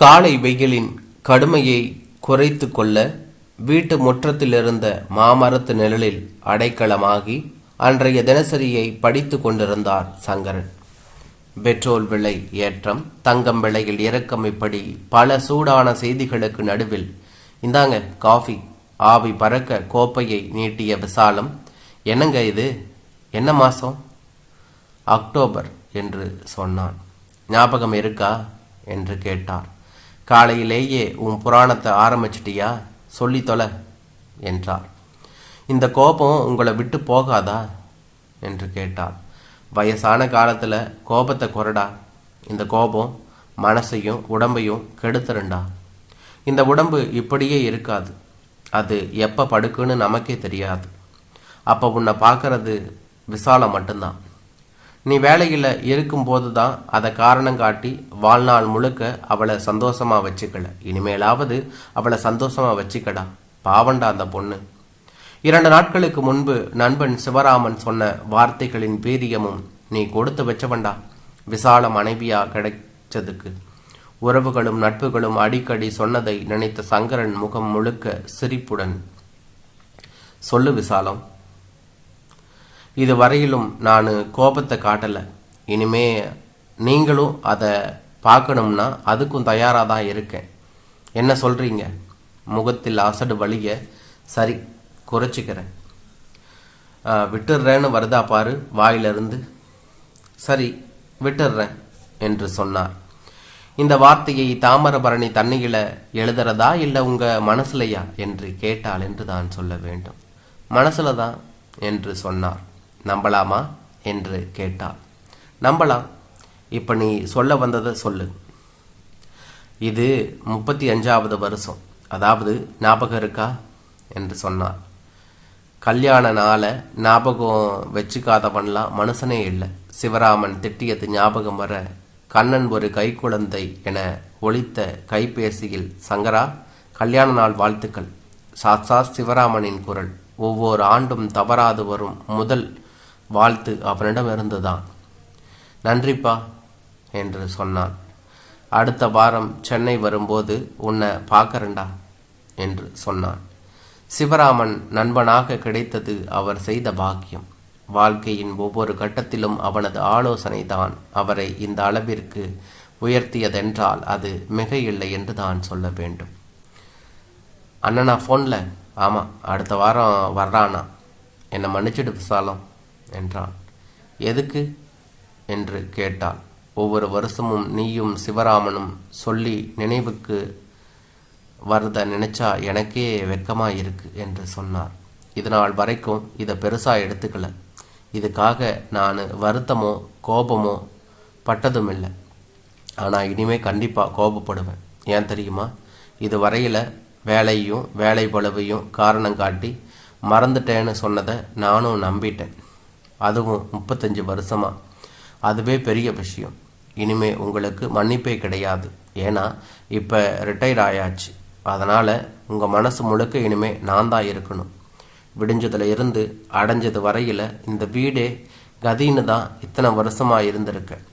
காலை வெயிலின் கடுமையை குறைத்து கொள்ள வீட்டு முற்றத்திலிருந்த மாமரத்து நிழலில் அடைக்கலமாகி அன்றைய தினசரியை படித்து கொண்டிருந்தார் சங்கரன். பெட்ரோல் விலை ஏற்றம் தங்கம் விலையில் இறக்கம் இப்படி பல சூடான செய்திகளுக்கு நடுவில் இந்தாங்க காஃபி ஆவி பறக்க கோப்பையை நீட்டிய விசாலம் என்னங்க இது? என்ன மாசம்? அக்டோபர் என்று சொன்னான். ஞாபகம் இருக்கா? என்று கேட்டார். காலையிலேயே உன் புராணத்தை ஆரம்பிச்சிட்டியா? சொல்லி தொலை என்றார் இந்த கோபம் உங்களை விட்டு போகாதா? என்று கேட்டார் வயசான காலத்தில் கோபத்தை குறடா. இந்த கோபம் மனசையும் உடம்பையும் கெடுத்துருண்டா. இந்த உடம்பு இப்படியே இருக்காது. அது எப்போ படுக்குன்னு நமக்கே தெரியாது. அப்போ உன்னை பார்க்கறது விசாலம் மட்டும்தான். நீ வேலையில் இருக்கும்போது தான் அதை காரணம் காட்டி வாழ்நாள் முழுக்க அவளை சந்தோஷமா வச்சுக்கல. இனிமேலாவது அவளை சந்தோஷமா வச்சுக்கடா. பாவண்டா அந்த பொண்ணு. இரண்டு நாட்களுக்கு முன்பு நண்பன் சிவராமன் சொன்ன வார்த்தைகளின் வீரியமும் நீ கொடுத்து வச்சவன்டா. விசால மனைவியா கிடைச்சதுக்கு. உறவுகளும் நட்புகளும் அடிக்கடி சொன்னதை நினைத்த சங்கரன் முகம் முழுக்க சிரிப்புடன் சொல்லு விசாலம் இது வரையிலும் நான் கோபத்தை காட்டலை. இனிமே நீங்களும் அதை பார்க்கணும்னா அதுக்கும் தயாராக தான் இருக்கேன். என்ன சொல்கிறீங்க முகத்தில் அசடு வழிய சரி குறைச்சிக்கிறேன். விட்டுடுறேன்னு வருதா பாரு வாயிலிருந்து. சரி விட்டுடுறேன் என்று சொன்னார். இந்த வார்த்தையை தாமரபரணி தண்ணியில் எழுதுறதா இல்லை உங்கள் மனசுலையா? என்று கேட்டாள் என்று தான் சொல்ல வேண்டும். மனசில் தான் என்று சொன்னார். நம்பலாமா? என்று கேட்டாள். நம்பலாம் இப்போ நீ சொல்ல வந்ததை சொல்லு. இது முப்பத்தி அஞ்சாவது வருஷம். அதாவது ஞாபகம் இருக்கா? என்று சொன்னார் கல்யாண நாளை ஞாபகம் வச்சுக்காதவன்லாம் மனுஷனே இல்லை. சிவராமன் திட்டியது ஞாபகம் வர கண்ணன் ஒரு கைக்குழந்தை என ஒழித்த கைபேசியில் சங்கரா கல்யாண நாள் வாழ்த்துக்கள். சாட்சா சிவராமனின் குரல். ஒவ்வொரு ஆண்டும் தவறாது வரும் முதல் வாழ்த்து அவனிடம் இருந்துதான். நன்றிப்பா என்று சொன்னான். அடுத்த வாரம் சென்னை வரும்போது உன்னை பார்க்கறேன்டா என்று சொன்னான். சிவராமன் நண்பனாக கிடைத்தது அவர் செய்த பாக்கியம். வாழ்க்கையின் ஒவ்வொரு கட்டத்திலும் அவனது ஆலோசனை தான் அவரை இந்த அளவிற்கு உயர்த்தியதென்றால் அது மிக இல்லை என்று தான் சொல்ல வேண்டும். அண்ணனா ஃபோனில் ஆமாம் அடுத்த வாரம் வர்றானா? என்னை மன்னிச்சிடு விசாலம். என்றான். எதுக்கு? என்று கேட்டாள். ஒவ்வொரு வருஷமும் நீயும் சிவராமனும் சொல்லி நினைவுக்கு வரத நினைச்சா எனக்கே வெக்கமாக இருக்கு என்று சொன்னார். இது நாள் வரைக்கும் இதை பெருசாக எடுத்துக்கல. இதுக்காக நான் வருத்தமோ கோபமோ பட்டதும் இல்லை ஆனால் இனிமேல் கண்டிப்பாக கோபப்படுவேன். ஏன் தெரியுமா? இது வரையில் வேலையும் வேலை பளவையும் காரணம் காட்டி மறந்துட்டேன்னு சொன்னதை நானும் நம்பிட்டேன். அதுவும் முப்பத்தஞ்சு வருஷமா. அதுவே பெரிய விஷயம். இனிமே உங்களுக்கு மன்னிப்பே கிடையாது. ஏன்னா இப்போ ரிட்டையர் ஆயாச்சு. அதனால் உங்கள் மனசு முழுக்க இனிமே நான் தான் இருக்கணும். விடிஞ்சதுல இருந்து அடைஞ்சது வரையில் இந்த வீடே கதின்னு தான் இத்தனை வருஷமாக இருந்திருக்கேன்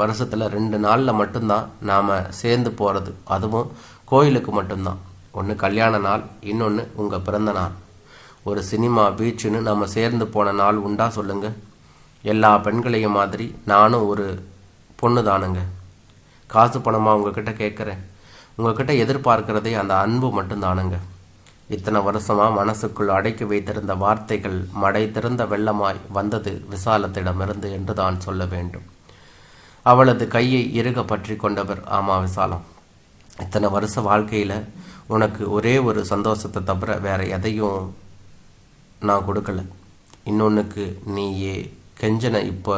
வருஷத்தில் ரெண்டு நாளில் மட்டும்தான் நாம் சேர்ந்து போகிறது அதுவும் கோயிலுக்கு மட்டும்தான். ஒன்று கல்யாண நாள் இன்னொன்று உங்கள் பிறந்த நாள். ஒரு சினிமா பீச்சுன்னு நம்ம சேர்ந்து போன நாள் உண்டா சொல்லுங்க. எல்லா பெண்களையும் மாதிரி நானும் ஒரு பொண்ணு தானுங்க காசு பணமாக உங்ககிட்ட கேட்குறேன். உங்ககிட்ட எதிர்பார்க்கிறதே அந்த அன்பு மட்டும்தானுங்க. இத்தனை வருஷமாக மனசுக்குள் அடைக்கி வைத்திருந்த வார்த்தைகள் மடை திறந்த வெள்ளமாய் வந்தது விசாலத்திடமிருந்து என்று தான் சொல்ல வேண்டும். அவளது கையை இறுக பற்றி கொண்டவர் ஆமா விசாலம். இத்தனை வருஷ வாழ்க்கையில் உனக்கு ஒரே ஒரு சந்தோஷத்தை தவிர வேற எதையும் நான் கொடுக்கல. இன்னொன்றுக்கு நீயே கெஞ்சனை இப்போ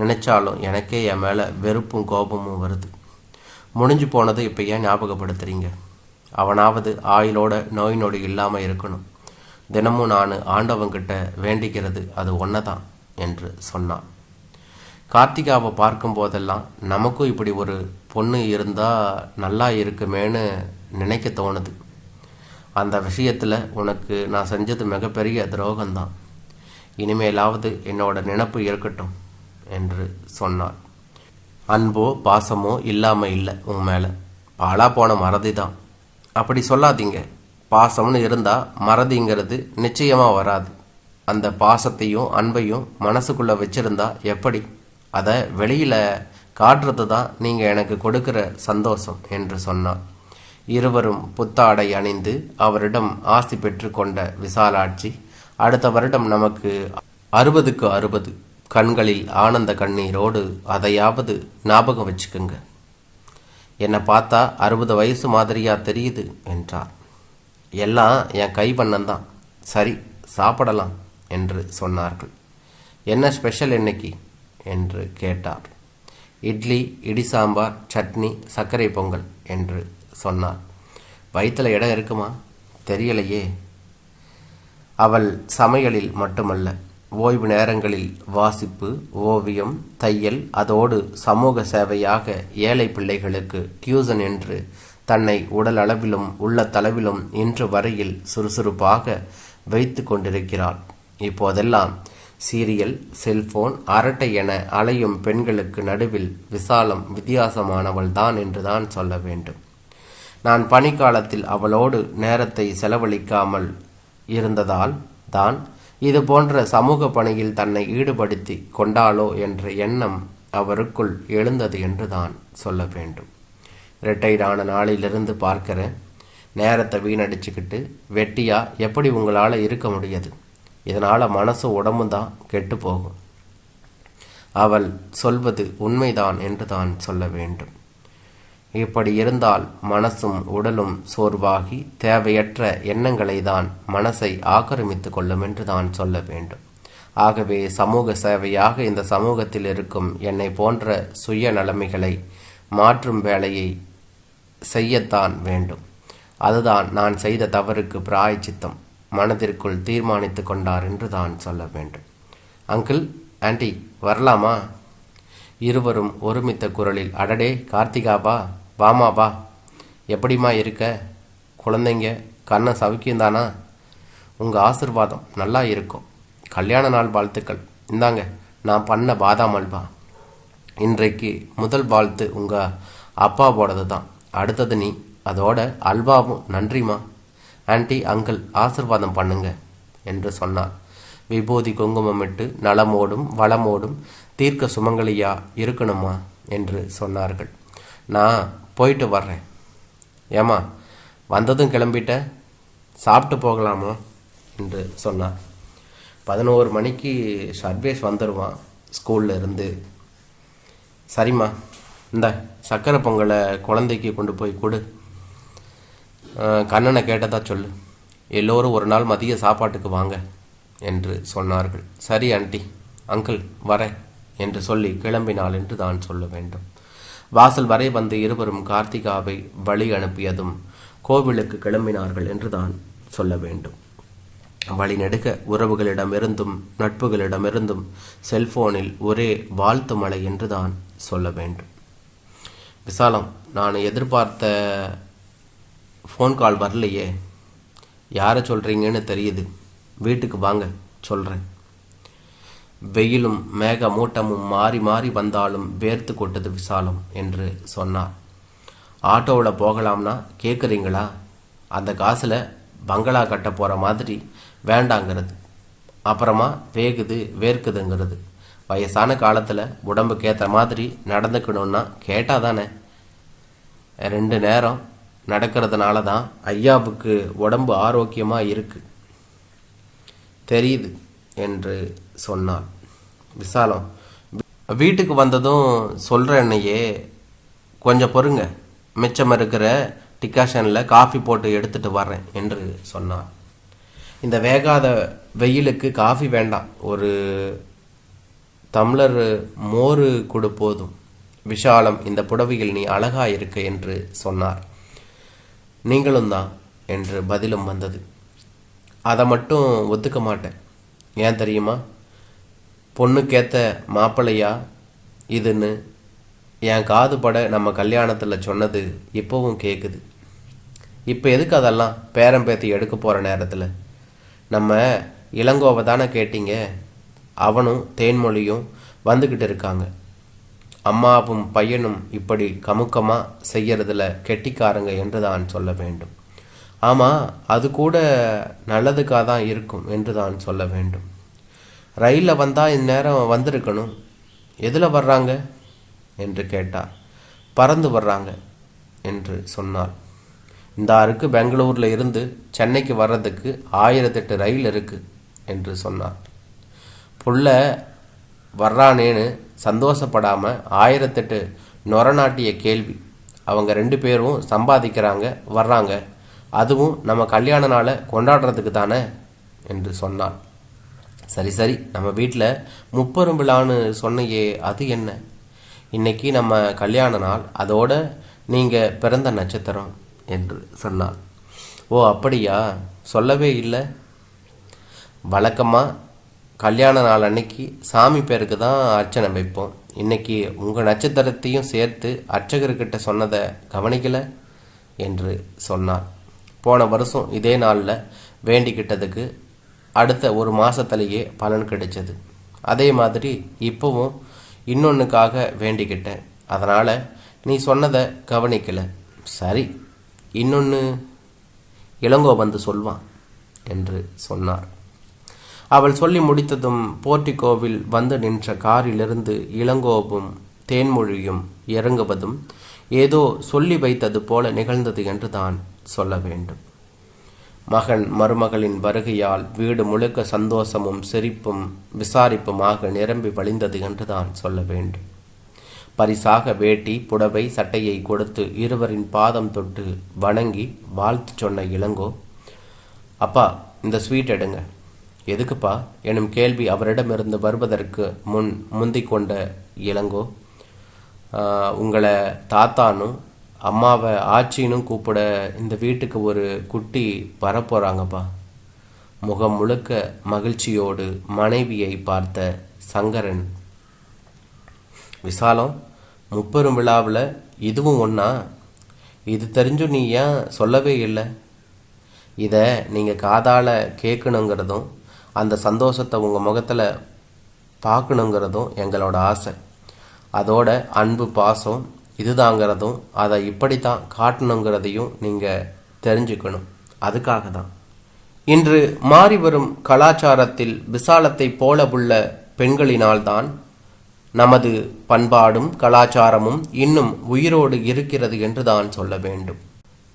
நினச்சாலும் எனக்கே என் மேலே வெறுப்பும் கோபமும் வருது. முடிஞ்சு போனதை இப்போ ஏன் ஞாபகப்படுத்துகிறீங்க அவனாவது ஆயுளோட நோய் நொடி இல்லாமல் இருக்கணும். தினமும் நான் ஆண்டவங்கிட்ட வேண்டிக்கிறது அது ஒன்று தான் என்று சொன்னான். கார்த்திகாவை பார்க்கும் போதெல்லாம் நமக்கும் இப்படி ஒரு பொண்ணு இருந்தால் நல்லா இருக்குமேன்னு நினைக்க தோணுது. அந்த விஷயத்தில் உனக்கு நான் செஞ்சது மிகப்பெரிய துரோகம்தான். இனிமேலாவது என்னோட நினப்பு இருக்கட்டும் என்று சொன்னார் அன்போ பாசமோ இல்லாமல் இல்லை உன் மேலே. பாலா போன மறதி தான் அப்படி சொல்லாதீங்க. பாசம்னு இருந்தால் மறதிங்கிறது நிச்சயமாக வராது. அந்த பாசத்தையும் அன்பையும் மனசுக்குள்ளே வச்சுருந்தா எப்படி? அதை வெளியில் காட்டுறது தான் நீங்கள் எனக்கு கொடுக்குற சந்தோஷம் என்று சொன்னார் இருவரும் புத்தாடை அணிந்து அவரிடம் ஆசி பெற்று கொண்ட விசாலாட்சி அடுத்த வருடம் நமக்கு அறுபதுக்கு அறுபது கண்களில் ஆனந்த கண்ணீரோடு அதையாவது ஞாபகம் வச்சுக்குங்க. என்னை பார்த்தா அறுபது வயசு மாதிரியா தெரியுது என்றார். எல்லாம் என் கைவண்ணந்தான் சரி சாப்பிடலாம் என்று சொன்னார்கள். என்ன ஸ்பெஷல் இன்னைக்கு? என்று கேட்டார். இட்லி இடி சாம்பார் சட்னி சர்க்கரை பொங்கல் என்று சொன்னார். வயிற்றில் இடம் இருக்குமா? தெரியலையே. அவள் சமையலில் மட்டுமல்ல ஓய்வு நேரங்களில் வாசிப்பு ஓவியம் தையல் அதோடு சமூக சேவையாக ஏழை பிள்ளைகளுக்கு டியூசன் என்று தன்னை உடல் அளவிலும் உள்ள தளவிலும் இன்று வரையில் சுறுசுறுப்பாக வைத்து கொண்டிருக்கிறாள். இப்போதெல்லாம் சீரியல் செல்போன் அரட்டை என அலையும் பெண்களுக்கு நடுவில் விசாலம் வித்தியாசமானவள் தான் என்றுதான் சொல்ல வேண்டும். நான் பணிக்காலத்தில் அவளோடு நேரத்தை செலவழிக்காமல் இருந்ததால் தான் இது போன்ற சமூக பணியில் தன்னை ஈடுபடுத்தி கொண்டாளோ என்ற எண்ணம் அவருக்குள் எழுந்தது என்று தான் சொல்ல வேண்டும். ரிட்டையர்டான நாளிலிருந்து பார்க்கிற நேரத்தை வீணடிச்சுக்கிட்டு வெட்டியா எப்படி உங்களால் இருக்க முடியாது? இதனால் மனசு உடம்பும் தான் கெட்டு போகும். அவள் சொல்வது உண்மைதான் என்று தான் சொல்ல வேண்டும். இப்படி இருந்தால் மனசும் உடலும் சோர்வாகி தேவையற்ற எண்ணங்களை தான் மனசை ஆக்கிரமித்து கொள்ளும் என்று தான் சொல்ல வேண்டும். ஆகவே சமூக சேவையாக இந்த சமூகத்தில் இருக்கும் என்னை போன்ற சுய நிலைமைகளை மாற்றும் வேலையை செய்யத்தான் வேண்டும். அதுதான் நான் செய்த தவறுக்கு பிராயச்சித்தம். மனதிற்குள் தீர்மானித்து கொண்டார் என்று தான் சொல்ல வேண்டும். அங்கிள் ஆண்டி வரலாமா? இருவரும் ஒருமித்த குரலில் அடடே கார்த்திகாவா வாமா வா. எப்படிம்மா இருக்க? குழந்தைங்க கண்ணை சவுக்கியந்தானா உங்கள் ஆசிர்வாதம் நல்லா இருக்கும். கல்யாண நாள் வாழ்த்துக்கள். இந்தாங்க நான் பண்ண பாதாம் அல்வா. இன்றைக்கு முதல் வாழ்த்து உங்கள் அப்பாவோடது தான் அடுத்தது நீ. அதோட அல்வாவும் நன்றிம்மா. ஆன்ட்டி அங்கிள் ஆசிர்வாதம் பண்ணுங்க என்று சொன்னார். விபூதி குங்குமமிட்டு நலமோடும் வளமோடும் தீர்க்க சுமங்கலியா இருக்கணுமா? என்று சொன்னார்கள். நான் போயிட்டு வர்றேன். ஏமா வந்ததும் கிளம்பிட்ட? சாப்பிட்டு போகலாமா? என்று சொன்னார் பதினோரு மணிக்கு சர்வேஸ் வந்துடுவான் ஸ்கூல்ல இருந்து. சரிம்மா இந்த சக்கரை பொங்கலை குழந்தைக்கு கொண்டு போய் கொடு. கண்ணனை கேட்டதா சொல்லு. எல்லோரும் ஒரு நாள் மதிய சாப்பாட்டுக்கு வாங்க என்று சொன்னார்கள். சரி ஆண்டி அங்கிள் வரேன் என்று சொல்லி கிளம்பினாள் என்று தான் சொல்ல வேண்டும். வாசல் வரை வந்து இருவரும் கார்த்திகாவை வழி அனுப்பியதும் கோவிலுக்கு கிளம்பினார்கள் என்று தான் சொல்ல வேண்டும். வழிநெடுக உறவுகளிடமிருந்தும் நட்புகளிடமிருந்தும் செல்போனில் ஒரே வாழ்த்து மழை என்று தான் சொல்ல வேண்டும். விசாலம் நான் எதிர்பார்த்த ஃபோன் கால் வரலையே. யாரை சொல்கிறீங்கன்னு தெரியுது. வீட்டுக்கு வாங்க சொல்கிறேன் வெயிலும் மேக மூட்டமும் மாறி மாறி வந்தாலும் வேர்த்து கொட்டது விசாலம் என்று சொன்னார். ஆட்டோவில் போகலாம்னா கேட்குறீங்களா அந்த காசில் பங்களா கட்ட போகிற மாதிரி வேண்டாங்கிறது. அப்புறமா வேகுது வேர்க்குதுங்கிறது. வயசான காலத்தில் உடம்புக்கு ஏற்ற மாதிரி நடந்துக்கணும்னா கேட்டால் தானே ரெண்டு நேரம் நடக்கிறதுனால தான் ஐயாவுக்கு உடம்பு ஆரோக்கியமாக இருக்கு. தெரியுது. என்று சொன்னாள் விசாலம் வீட்டுக்கு வந்ததும் சொல்கிறேன்னையே கொஞ்சம் பொறுங்க மிச்சம் இருக்கிற டிகாஷனில் காஃபி போட்டு எடுத்துட்டு வரேன் என்று சொன்னார் இந்த வேகாத வெயிலுக்கு காஃபி வேண்டாம். ஒரு தம்ளர் மோர் கொடு போதும். விஷாலம் இந்த புடவையில் நீ அழகா இருக்க என்று சொன்னார். நீங்களும் தான் என்று பதிலும் வந்தது. அதை மட்டும் ஒத்துக்க மாட்டேன். ஏன் தெரியுமா? பொண்ணுக்கேற்ற மாப்பிள்ளையா? இதுன்னு. என் காது பட நம்ம கல்யாணத்தில் சொன்னது இப்போவும் கேட்குது இப்போ எதுக்கு அதெல்லாம் பேரம் பேத்தி எடுக்க போகிற நேரத்தில்? நம்ம இளங்கோவை தானே கேட்டீங்க? அவனும் தேன்மொழியும் வந்துக்கிட்டு இருக்காங்க. அம்மாவும் பையனும் இப்படி கமுக்கமாக செய்யறதுல கெட்டிக்காரங்க என்று தான் சொல்ல வேண்டும். ஆமாம் அது கூட நல்லதுக்காக தான் இருக்கும் என்று தான் சொல்ல வேண்டும். ரயிலில் வந்தால் இந்நேரம் வந்திருக்கணும். எதில் வர்றாங்க? என்று கேட்டார். பறந்து வர்றாங்க என்று சொன்னார் இந்த ஆருக்கு பெங்களூரில் இருந்து சென்னைக்கு வர்றதுக்கு ஆயிரத்தெட்டு ரயில் இருக்குது என்று சொன்னார். புள்ள வர்றானேன்னு சந்தோஷப்படாமல் ஆயிரத்தெட்டு நொரநாட்டிய கேள்வி. அவங்க ரெண்டு பேரும் சம்பாதிக்கிறாங்க வர்றாங்க. அதுவும் நம்ம கல்யாண நாளை கொண்டாடுறதுக்கு தானே என்று சொன்னான். சரி சரி நம்ம வீட்டில் முப்பெரும் விழான்னு சொன்னையே அது என்ன? இன்னைக்கு நம்ம கல்யாண நாள் அதோட நீங்கள் பிறந்த நட்சத்திரம் என்று சொன்னாள். ஓ அப்படியா? சொல்லவே இல்லை. வழக்கமாக கல்யாண நாள் அன்னைக்கு சாமி பேருக்கு தான் அர்ச்சனை வைப்போம். இன்னைக்கு உங்கள் நட்சத்திரத்தையும் சேர்த்து அர்ச்சகர்கிட்ட சொன்னதை கவனிக்கல? என்று சொன்னார் போன வருஷம் இதே நாளில் வேண்டிக்கிட்டதுக்கு அடுத்த ஒரு மாதத்துலேயே பலன் கிடைச்சது. அதே மாதிரி இப்போவும் இன்னொன்றுக்காக வேண்டிக்கிட்டேன். அதனால் நீ சொன்னதை கவனிக்கலை. சரி இன்னொன்று இளங்கோ வந்து சொல்வான் என்று சொன்னார். அவள் சொல்லி முடித்ததும் போர்ட்டிகோவில் வந்து நின்ற காரிலிருந்து இளங்கோவும் தேன்மொழியும் இறங்குவதும் ஏதோ சொல்லி வைத்தது போல நிகழ்ந்தது என்று தான் சொல்ல வேண்டும். மகன் மருமகளின் வருகையால் வீடு முழுக்க சந்தோஷமும் சிரிப்பும் விசாரிப்புமாக நிரம்பி வழிந்தது என்று தான் சொல்ல வேண்டும். பரிசாக வேட்டி புடவை சட்டையை கொடுத்து இருவரின் பாதம் தொட்டு வணங்கி வாழ்த்து சொன்ன இளங்கோ அப்பா இந்த ஸ்வீட் எடுங்க. எதுக்குப்பா? எனும் கேள்வி அவரிடமிருந்து வருவதற்கு முன் முந்திக் கொண்ட இளங்கோ உங்களை தாத்தானும் அம்மாவை ஆச்சினும் கூப்பிட இந்த வீட்டுக்கு ஒரு குட்டி வரப்போகிறாங்கப்பா முகம் முழுக்க மகிழ்ச்சியோடு மனைவியை பார்த்த சங்கரன். விசாலம் முப்பெரும் விழாவில் இதுவும் ஒன்றா இது தெரிஞ்சும் நீ ஏன் சொல்லவே இல்லை? இதை நீங்கள் காதால் கேட்கணுங்கிறதும் அந்த சந்தோஷத்தை உங்கள் முகத்தில் பார்க்கணுங்கிறதும் எங்களோட ஆசை. அதோட அன்பு பாசம் இதுதாங்கிறதும் அதை இப்படித்தான் காட்டணுங்கிறதையும் நீங்கள் தெரிஞ்சுக்கணும். அதுக்காக தான் இன்று மாறி வரும் கலாச்சாரத்தில் விசாலத்தைப் போலவுள்ள பெண்களினால்தான் நமது பண்பாடும் கலாச்சாரமும் இன்னும் உயிரோடு இருக்கிறது என்று தான் சொல்ல வேண்டும்.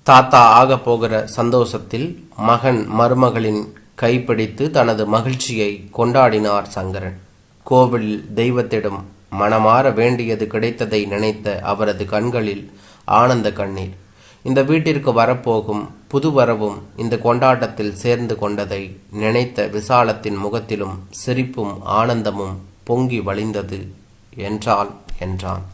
தாத்தா ஆகப் போகிற சந்தோஷத்தில் மகன் மருமகளின் கைப்பிடித்து தனது மகிழ்ச்சியை கொண்டாடினார் சங்கரன். கோவிலில் தெய்வத்திடம் மனமாற வேண்டியது கிடைத்ததை நினைத்த அவரது கண்களில் ஆனந்த கண்ணீர். இந்த வீட்டிற்கு வரப்போகும் புது வரவும் இந்த கொண்டாட்டத்தில் சேர்ந்து கொண்டதை நினைத்த விசாலத்தின் முகத்திலும் சிரிப்பும் ஆனந்தமும் பொங்கி வழிந்தது என்றால் என்றான்.